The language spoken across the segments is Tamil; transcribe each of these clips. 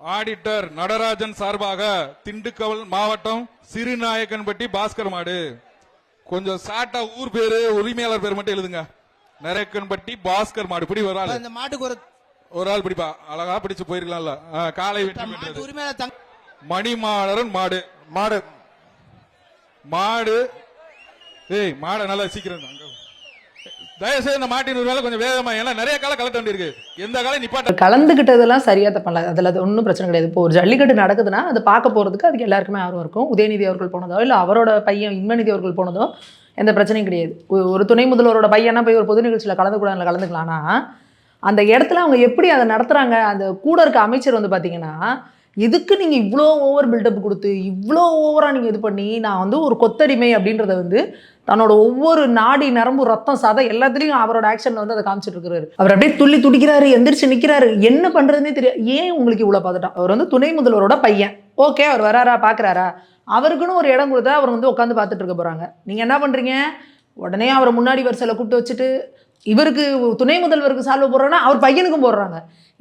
ஆடிட்டர் நடராஜன் சார்பாக திண்டுக்கல் மாவட்டம் சிறுநாயக்கன்பட்டி பாஸ்கர் மாடு. கொஞ்சம் சாட்டா ஊர் பேரு உரிமையாளர் பேர் மட்டும் எழுதுங்க. நரேக்கன்பட்டி பாஸ்கர் மாடு. பிடி ஒரு ஆள். இந்த மாட்டுக்கு ஒரு ஒரு ஆள் பிடிப்பா. அழகா பிடிச்சு போயிருக்கலாம்ல. காலை வெற்றி பெற்றது மணிமாறன் மாடு. மாடு. மாடு. ஏய் மாடை நல்லா சீக்கிரம் அங்க. தயவுசெய்து இந்த மாட்டின் வேலை கொஞ்சம் வேகமா ஏன்னா நிறைய காலம் கலட்ட வேண்டியிருக்கு எந்த காலம் நிப்பாட்ட கலந்துக்கிட்டதெல்லாம் சரியாக தப்பல அதில் அது ஒன்றும் பிரச்சனை கிடையாது. இப்போ ஒரு ஜல்லிக்கட்டு நடக்குதுன்னா அது பார்க்க போகிறதுக்கு அதுக்கு எல்லாருக்குமே ஆர்வம் இருக்கும். உதயநிதி அவர்கள் போனதோ இல்லை அவரோட பையன் இன்மநிதி அவர்கள் போனதோ எந்த பிரச்சனையும் கிடையாது. ஒரு துணை முதல்வரோட பையனா போய் ஒரு பொது நிகழ்ச்சியில் கலந்துக்கூடாதுல கலந்துக்கலாம்னா அந்த இடத்துல அவங்க எப்படி அதை நடத்துகிறாங்க அந்த கூட இருக்க அமைச்சர் வந்து பார்த்தீங்கன்னா இதுக்கு நீங்கள் இவ்வளோ ஓவர் பில்டப் கொடுத்து இவ்வளோ ஓவராக நீங்கள் இது பண்ணி நான் வந்து ஒரு கொத்தடிமை அப்படின்றத வந்து தன்னோட ஒவ்வொரு நாடி நரம்பு ரத்தம் சதை எல்லாத்துலேயும் அவரோட ஆக்ஷனில் வந்து அதை காமிச்சிட்டு இருக்கிறாரு. அவர் அப்படியே துள்ளி துடிக்கிறாரு எந்திரிச்சு நிற்கிறாரு என்ன பண்ணுறதுனே தெரியாது ஏன் உங்களுக்கு இவ்வளோ பார்த்துட்டான் அவர் வந்து துணை முதல்வரோட பையன். ஓகே அவர் வராரா பார்க்குறாரா அவருக்குன்னு ஒரு இடம் கொடுத்தா அவர் வந்து உட்காந்து பார்த்துட்டு இருக்க போகிறாங்க நீங்கள் என்ன பண்ணுறீங்க உடனே அவரை முன்னாடி வரிசையில் கூப்பிட்டு வச்சுட்டு இவருக்கு துணை முதல்வருக்கு சால்வ் போடுறோன்னா அவர் பையனுக்கும் போடுறாங்க.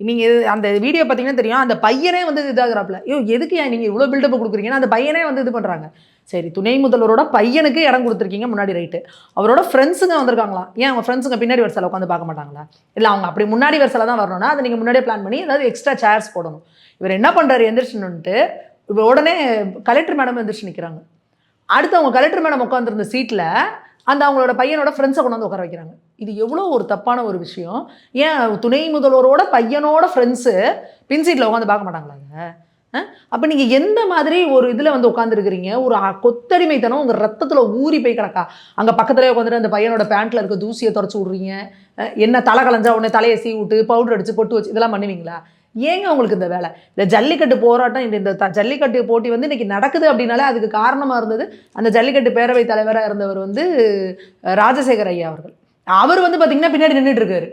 நீங்கள் அந்த வீடியோ பார்த்தீங்கன்னா தெரியும். அந்த பையனே வந்து இதாகிறாப்புல. ஐயோ எதுக்கு ஏன் நீங்கள் இவ்வளோ பில்டப் கொடுக்குறீங்கன்னா அந்த பையனே வந்து இது பண்ணுறாங்க சரி துணை முதல்வரோட பையனுக்கு இடம் கொடுத்துருக்கீங்க முன்னாடி ரைட்டு அவரோட ஃப்ரெண்ட்ஸுங்க வந்திருக்காங்களா? ஏன் அவங்க ஃப்ரெண்ட்ஸுங்க பின்னாடி வரிசையில் உட்காந்து பார்க்க மாட்டாங்களா? இல்லை அவங்க அப்படி முன்னாடி வரிசையில் தான் வரணும்னா அதை நீங்கள் முன்னாடியே பிளான் பண்ணி ஏதாவது எக்ஸ்ட்ரா சேர்ஸ் போடணும். இவர் என்ன பண்ணுறாரு எந்திரிச்சுன்னுட்டு இவர் உடனே கலெக்டர் மேடம் எந்திரிச்சு நிற்கிறாங்க அடுத்து அவங்க கலெக்டர் மேடம் உட்காந்துருந்த சீட்டில் அந்த அவங்களோட பையனோட ஃப்ரெண்ட்ஸை கொண்டு வந்து உட்கார வைக்கிறாங்க. இது எவ்வளோ ஒரு தப்பான ஒரு விஷயம். ஏன் துணை முதல்வரோட பையனோட ஃப்ரெண்ட்ஸு பின் சீட்டில் உட்காந்து பார்க்க மாட்டாங்களாங்க? அப்போ நீங்கள் எந்த மாதிரி ஒரு இதில் வந்து உட்காந்துருக்கிறீங்க ஒரு அ- கொத்தடிமைத்தனம் உங்கள் ரத்தத்தில் ஊறி போய் கிடக்கா? அங்கே பக்கத்துலேயே உட்காந்துட்டு அந்த பையனோட பேண்ட்டில் இருக்க தூசியை தொடச்சி விட்றீங்க. என்ன தலை கலைஞ்சா உடனே தலையை சீ விட்டு பவுடர் அடித்து பொட்டு வச்சு இதெல்லாம் பண்ணுவீங்களா? ஏங்க அவங்களுக்கு இந்த வேலை? இந்த ஜல்லிக்கட்டு போராட்டம் இந்த இந்த த- ஜல்லிக்கட்டு போட்டி வந்து இன்னைக்கு நடக்குது அப்படின்னாலே அதுக்கு காரணமாக இருந்தது அந்த ஜல்லிக்கட்டு பேரவை தலைவராக இருந்தவர் வந்து ராஜசேகர் ஐயா அவர்கள். அவர் வந்து பார்த்திங்கன்னா பின்னாடி நின்றுட்டு இருக்காரு.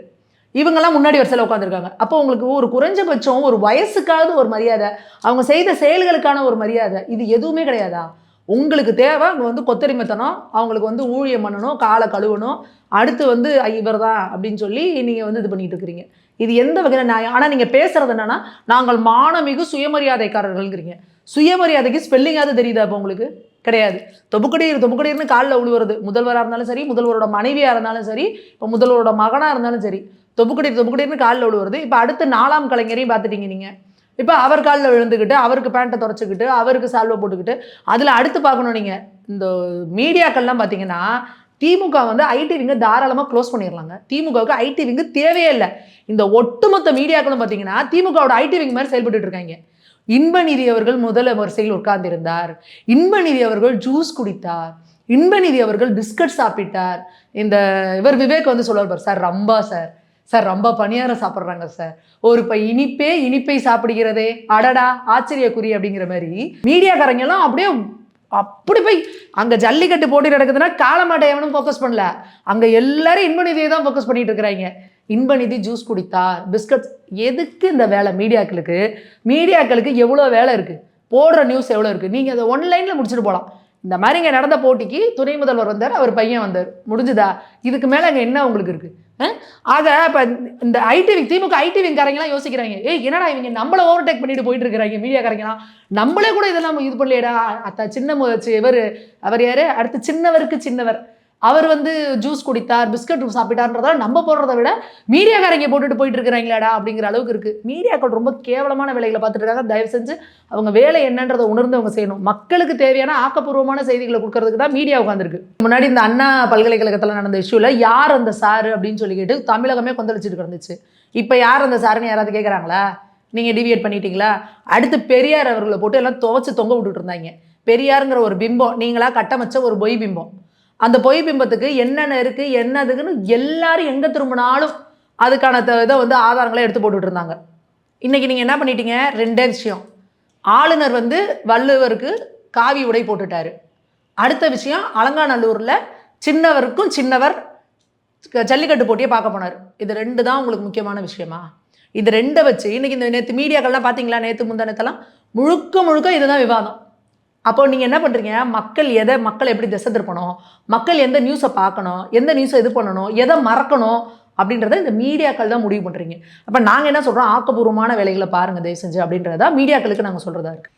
இவங்கெல்லாம் முன்னாடி வரிசையில் உட்காந்துருக்காங்க அப்போ உங்களுக்கு ஒரு குறைஞ்சபட்சம் ஒரு வயசுக்காவது ஒரு மரியாதை அவங்க செய்த செயல்களுக்கான ஒரு மரியாதை இது எதுவுமே கிடையாதா? உங்களுக்கு தேவை அங்கே வந்து கொத்தரிமைத்தனம் அவங்களுக்கு வந்து ஊழியம் பண்ணணும் காலை கழுவணும் அடுத்து வந்து இவர் தான் அப்படின்னு சொல்லி நீங்கள் வந்து இது பண்ணிட்டு இருக்கிறீங்க. இது எந்த வகையில் நியாயம்? ஆனால் நீங்கள் பேசுகிறது என்னென்னா நாங்கள் மானமிகு சுயமரியாதைக்காரர்கள்ங்கிறீங்க. சுயமரியாதைக்கு ஸ்பெல்லிங்காவது தெரியுதா இப்போ உங்களுக்கு? கிடையாது. தொபுக்கடீர் தொபுக்கடீர்னு காலில் உழுவுறது. முதல்வராக இருந்தாலும் சரி முதல்வரோட மனைவியாக இருந்தாலும் சரி இப்போ முதல்வரோட மகனாக இருந்தாலும் சரி தொபுக்கடீர் தொபுக்கடீர்னு காலில் உழுவுறது. இப்போ அடுத்து நாலாம் கலைஞரையும் பார்த்துட்டீங்க நீங்கள் இப்போ அவர் காலில் விழுந்துக்கிட்டு அவருக்கு பேண்ட்டை தொடச்சிக்கிட்டு அவருக்கு சால்வை போட்டுக்கிட்டு அதில் அடுத்து பார்க்கணும் நீங்கள் இந்த மீடியாக்கள்லாம் பார்த்தீங்கன்னா திமுக வந்து ஐடி விங்க தாராளமாக க்ளோஸ் பண்ணிடலாங்க திமுகவுக்கு ஐடி விங்கு தேவையே இல்லை. இந்த ஒட்டுமொத்த மீடியாக்களும் பார்த்தீங்கன்னா திமுகவோட ஐடி விங் மாதிரி செயல்பட்டு இருக்காங்க இன்பநிதி அவர்கள் முதல் வரிசையில் உட்கார்ந்திருந்தார். இன்பநிதி அவர்கள் ஜூஸ் குடித்தார். இன்பநிதி அவர்கள் பிஸ்கட் சாப்பிட்டார். இந்த இவர் விவேக் வந்து சொல்லுவார் சார் ரம்பா சார். சார் ரொம்ப பணியாரம் சாப்பிட்றாங்க சார். ஒரு இப்போ இனிப்பே இனிப்பை சாப்பிடுகிறதே. அடடா ஆச்சரியக்குறி அப்படிங்கிற மாதிரி மீடியாக்காரங்கெல்லாம் அப்படியே அப்படி போய் அங்கே ஜல்லிக்கட்டு போட்டி நடக்குதுன்னா காலமாட்டை எவனும் ஃபோக்கஸ் பண்ணல. அங்கே எல்லாரும் இன்பநிதியை தான் ஃபோக்கஸ் பண்ணிட்டு இருக்கிறாங்க. இன்பநிதி ஜூஸ் குடித்தார் பிஸ்கட் எதுக்கு இந்த வேலை மீடியாக்களுக்கு? மீடியாக்களுக்கு எவ்வளோ வேலை இருக்குது போடுற நியூஸ் எவ்வளோ இருக்குது நீங்கள் அதை ஒன்லைனில் முடிச்சுட்டு போகலாம் இந்த மாதிரி இங்கே நடந்த போட்டிக்கு துணை முதல்வர் வந்தார் அவர் பையன் வந்தார். முடிஞ்சுதா? இதுக்கு மேலே அங்கே என்ன உங்களுக்கு இருக்குது அதை இப்போ இந்த ஐடிவி திமுக ஐடிவிங்காரங்களாம் யோசிக்கிறாங்க. ஏய் என்னடா இவங்க நம்மள ஓவர்டேக் பண்ணிட்டு போயிட்டு இருக்கிறாங்க மீடியாக்காரங்களாம் நம்மளே கூட இதெல்லாம் இது பண்ணலையடா. அத்தா சின்ன முயற்சி இவர் அவர் யாரு? அடுத்து சின்னவருக்கு சின்னவர். அவர் வந்து ஜூஸ் குடித்தார் பிஸ்கட் சாப்பிட்டார்ன்றதால நம்ம போடுறத விட மீடியாக்காரங்க போட்டுட்டு போயிட்டு இருக்கிறாங்களாடா அப்படிங்கிற அளவுக்கு இருக்கு. மீடியாக்கள் ரொம்ப கேவலமான வேலைகளை பார்த்துட்டு இருக்காங்க. தயவு செஞ்சு அவங்க வேலை என்னன்றதை உணர்ந்து அவங்க செய்யணும். மக்களுக்கு தேவையான ஆக்கப்பூர்வமான செய்திகளை கொடுக்கறதுக்கு தான் மீடியா உட்காந்துருக்கு முன்னாடி இந்த அண்ணா பல்கலைக்கழகத்தில் நடந்த இஷ்யூல யார் அந்த சாரு அப்படின்னு சொல்லி கேட்டு தமிழகமே கொந்தளிச்சிட்டு கிடந்துச்சு. இப்போ யார் அந்த சாருன்னு யாராவது கேட்குறாங்களா நீங்கள் டிவியேட் பண்ணிட்டீங்களா? அடுத்து பெரியார் அவர்களை போட்டு எல்லாம் துவச்சி தொங்க விட்டுட்டு இருந்தாங்க. பெரியாருங்கிற ஒரு பிம்பம் நீங்களா கட்டமைச்ச ஒரு பொய் பிம்பம். அந்த பொய் பிம்பத்துக்கு என்னென்ன இருக்குது என்னதுக்குன்னு எல்லாரும் எங்கே திரும்பினாலும் அதுக்கான த- இதை வந்து ஆதாரங்களை எடுத்து போட்டுட்டு இருந்தாங்க நீங்கள் என்ன பண்ணிட்டீங்க? ரெண்டே விஷயம். ஆளுநர் வந்து வள்ளுவருக்கு காவி உடை போட்டுட்டாரு. அடுத்த விஷயம் அலங்காநல்லூரில் சின்னவருக்கும் சின்னவர் ஜல்லிக்கட்டு போட்டியை பார்க்க போனார். இது ரெண்டு தான் உங்களுக்கு முக்கியமான விஷயமா? இது ரெண்டை வச்சு இன்னைக்கு இந்த நேற்று மீடியாக்கள்லாம் பார்த்தீங்களா? நேற்று முந்தானத்தெல்லாம் முழுக்க முழுக்க இதுதான் விவாதம். அப்போ நீங்கள் என்ன பண்ணுறீங்க மக்கள் எதை மக்கள் எப்படி திசை திருப்பணும்? மக்கள் எந்த நியூஸை பார்க்கணும்? எந்த நியூஸை இது பண்ணணும்? எதை மறக்கணும்? அப்படின்றத இந்த மீடியாக்கள் தான் முடிவு பண்ணுறீங்க அப்போ நாங்கள் என்ன சொல்கிறோம் ஆக்கப்பூர்வமான வேலைகளை பாருங்கள் தயவு செஞ்சு அப்படின்றத மீடியாக்களுக்கு நாங்கள் சொல்கிறதா இருக்குது